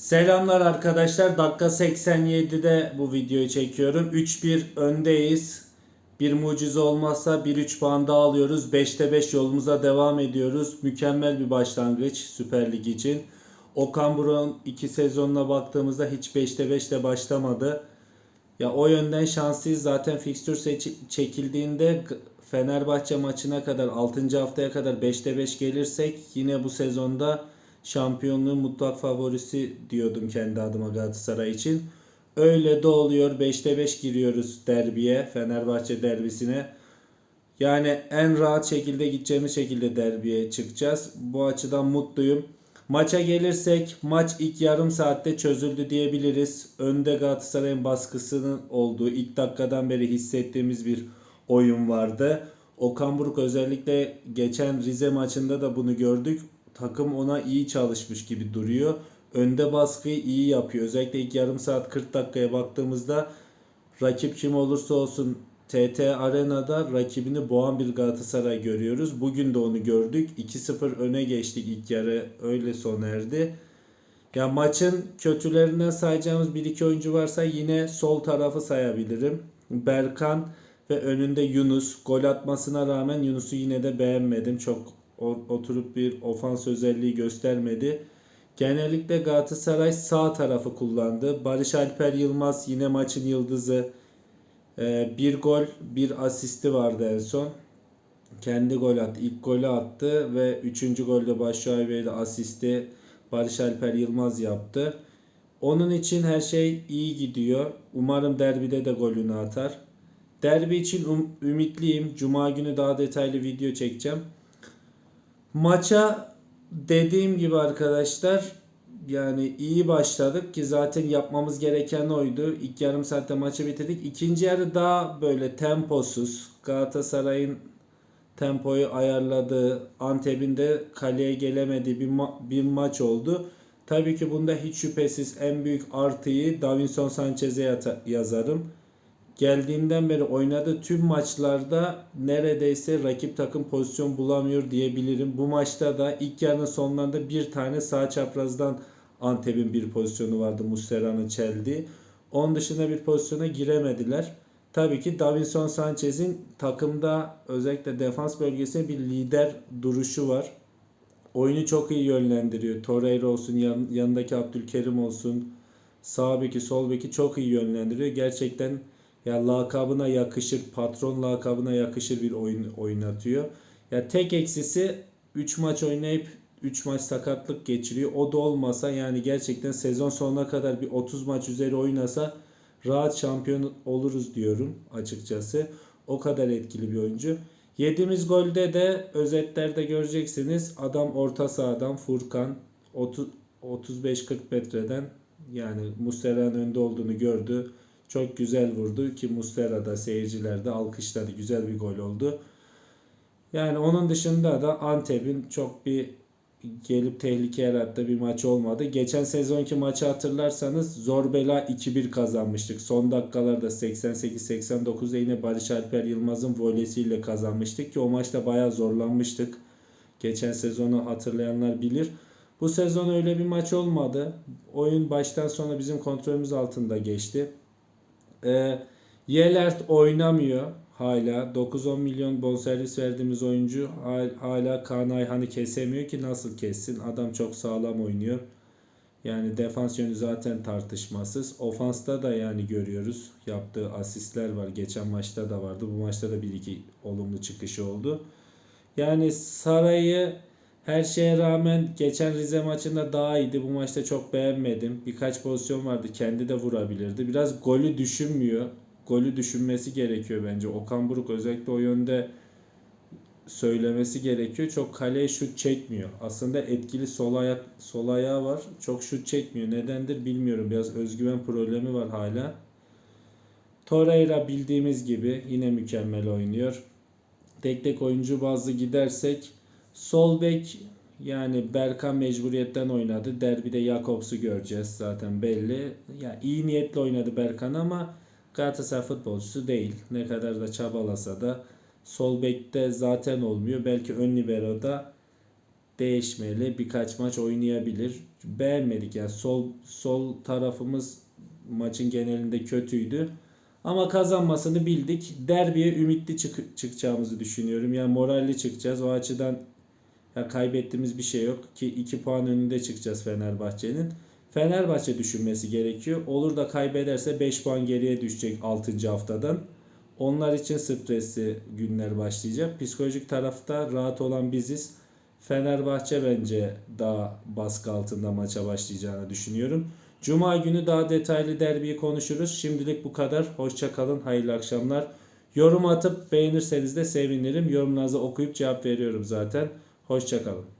Selamlar arkadaşlar. Dakika 87'de bu videoyu çekiyorum. 3-1 öndeyiz. Bir mucize olmazsa 1-3 puan daha alıyoruz. 5'te 5 yolumuza devam ediyoruz. Mükemmel bir başlangıç Süper Lig için. Okan Buruk'un 2 sezonuna baktığımızda hiç 5'te 5 de başlamadı. Ya o yönden şanslıyız. Zaten fikstür çekildiğinde Fenerbahçe maçına kadar 6. haftaya kadar 5'te 5 gelirsek yine bu sezonda şampiyonluğun mutlak favorisi diyordum kendi adıma Galatasaray için. Öyle de oluyor. 5'te 5 giriyoruz derbiye, Fenerbahçe derbisine. Yani en rahat şekilde gideceğimiz şekilde derbiye çıkacağız. Bu açıdan mutluyum. Maça gelirsek maç ilk yarım saatte çözüldü diyebiliriz. Önde Galatasaray'ın baskısının olduğu ilk dakikadan beri hissettiğimiz bir oyun vardı. Okan Buruk özellikle geçen Rize maçında da bunu gördük. Takım ona iyi çalışmış gibi duruyor. Önde baskıyı iyi yapıyor. Özellikle ilk yarım saat 40 dakikaya baktığımızda rakip kim olursa olsun TT Arena'da rakibini boğan bir Galatasaray görüyoruz. Bugün de onu gördük. 2-0 öne geçtik ilk yarı öyle sona erdi. Ya maçın kötülerinden sayacağımız bir iki oyuncu varsa yine sol tarafı sayabilirim. Berkan ve önünde Yunus. Gol atmasına rağmen Yunus'u yine de beğenmedim. Çok oturup bir ofans özelliği göstermedi. Genellikle Galatasaray sağ tarafı kullandı. Barış Alper Yılmaz yine maçın yıldızı. Ee, bir gol, bir asisti vardı en son. Kendi gol attı. İlk golü attı ve üçüncü golde Başşuaybe'yle asisti Barış Alper Yılmaz yaptı. Onun için her şey iyi gidiyor. Umarım derbide de golünü atar. Derbi için um- ümitliyim. Cuma günü daha detaylı video çekeceğim. Maça dediğim gibi arkadaşlar yani iyi başladık ki zaten yapmamız gereken oydu. İlk yarım saatte maçı bitirdik. İkinci yarı daha böyle temposuz. Galatasaray'ın tempoyu ayarladığı, Antep'in de kaleye gelemediği bir, ma- bir maç oldu. Tabii ki bunda hiç şüphesiz en büyük artıyı Davinson Sanchez'e yazarım. Geldiğinden beri oynadığı tüm maçlarda neredeyse rakip takım pozisyon bulamıyor diyebilirim. Bu maçta da ilk yarının sonlarında bir tane sağ çaprazdan Antep'in bir pozisyonu vardı Muslera'nın çeldiği. Onun dışında bir pozisyona giremediler. Tabii ki Davinson Sanchez'in takımda özellikle defans bölgesinde bir lider duruşu var. Oyunu çok iyi yönlendiriyor. Torreira olsun, yan- yanındaki Abdülkerim olsun, sağ beki, sol beki çok iyi yönlendiriyor. Gerçekten ya lakabına yakışır, patron lakabına yakışır bir oyun oynatıyor. Ya tek eksisi 3 maç oynayıp 3 maç sakatlık geçiriyor. O da olmasa yani gerçekten sezon sonuna kadar bir 30 maç üzeri oynasa rahat şampiyon oluruz diyorum açıkçası. O kadar etkili bir oyuncu. Yediğimiz golde de özetlerde göreceksiniz. Adam orta sahadan Furkan 30 35-40 metreden yani Muslera'nın önde olduğunu gördü. Çok güzel vurdu ki Muslera da seyirciler de alkışladı. Güzel bir gol oldu. Yani onun dışında da Antep'in çok bir gelip tehlike yarattığı bir maç olmadı. Geçen sezonki maçı hatırlarsanız zor bela 2-1 kazanmıştık. Son dakikalarda 88-89'da yine Barış Alper Yılmaz'ın volesiyle kazanmıştık ki o maçta bayağı zorlanmıştık. Geçen sezonu hatırlayanlar bilir. Bu sezon öyle bir maç olmadı. Oyun baştan sona bizim kontrolümüz altında geçti. Ee, Yelert oynamıyor hala. 9-10 milyon bonservis verdiğimiz oyuncu hal- hala Kaan Ayhan'ı kesemiyor ki nasıl kessin? Adam çok sağlam oynuyor. Yani defans yönü zaten tartışmasız. Ofansta da yani görüyoruz. Yaptığı asistler var. Geçen maçta da vardı. Bu maçta da bir iki olumlu çıkışı oldu. Yani Saray'ı her şeye rağmen geçen Rize maçında daha iyiydi. Bu maçta çok beğenmedim. Birkaç pozisyon vardı. Kendi de vurabilirdi. Biraz golü düşünmüyor. Golü düşünmesi gerekiyor bence. Okan Buruk özellikle o yönde söylemesi gerekiyor. Çok kaleye şut çekmiyor. Aslında etkili sol ayak sol ayağı var. Çok şut çekmiyor. Nedendir bilmiyorum. Biraz özgüven problemi var hala. Torreira bildiğimiz gibi yine mükemmel oynuyor. Tek tek oyuncu bazlı gidersek sol bek yani Berkan mecburiyetten oynadı. Derbide Jakobs'u göreceğiz zaten belli. Ya iyi niyetli oynadı Berkan ama Galatasaray futbolcusu değil. Ne kadar da çabalasa da sol bekte zaten olmuyor. Belki ön libero'da değişmeli. Birkaç maç oynayabilir. Beğenmedik yani sol sol tarafımız maçın genelinde kötüydü. Ama kazanmasını bildik. Derbiye ümitli çık- çıkacağımızı düşünüyorum. Yani moralli çıkacağız. O açıdan ya kaybettiğimiz bir şey yok ki 2 puan önünde çıkacağız Fenerbahçe'nin. Fenerbahçe düşünmesi gerekiyor. Olur da kaybederse 5 puan geriye düşecek 6. haftadan. Onlar için stresli günler başlayacak. Psikolojik tarafta rahat olan biziz. Fenerbahçe bence daha baskı altında maça başlayacağını düşünüyorum. Cuma günü daha detaylı derbiyi konuşuruz. Şimdilik bu kadar. Hoşça kalın. Hayırlı akşamlar. Yorum atıp beğenirseniz de sevinirim. Yorumlarınızı okuyup cevap veriyorum zaten. Hoşça kalın.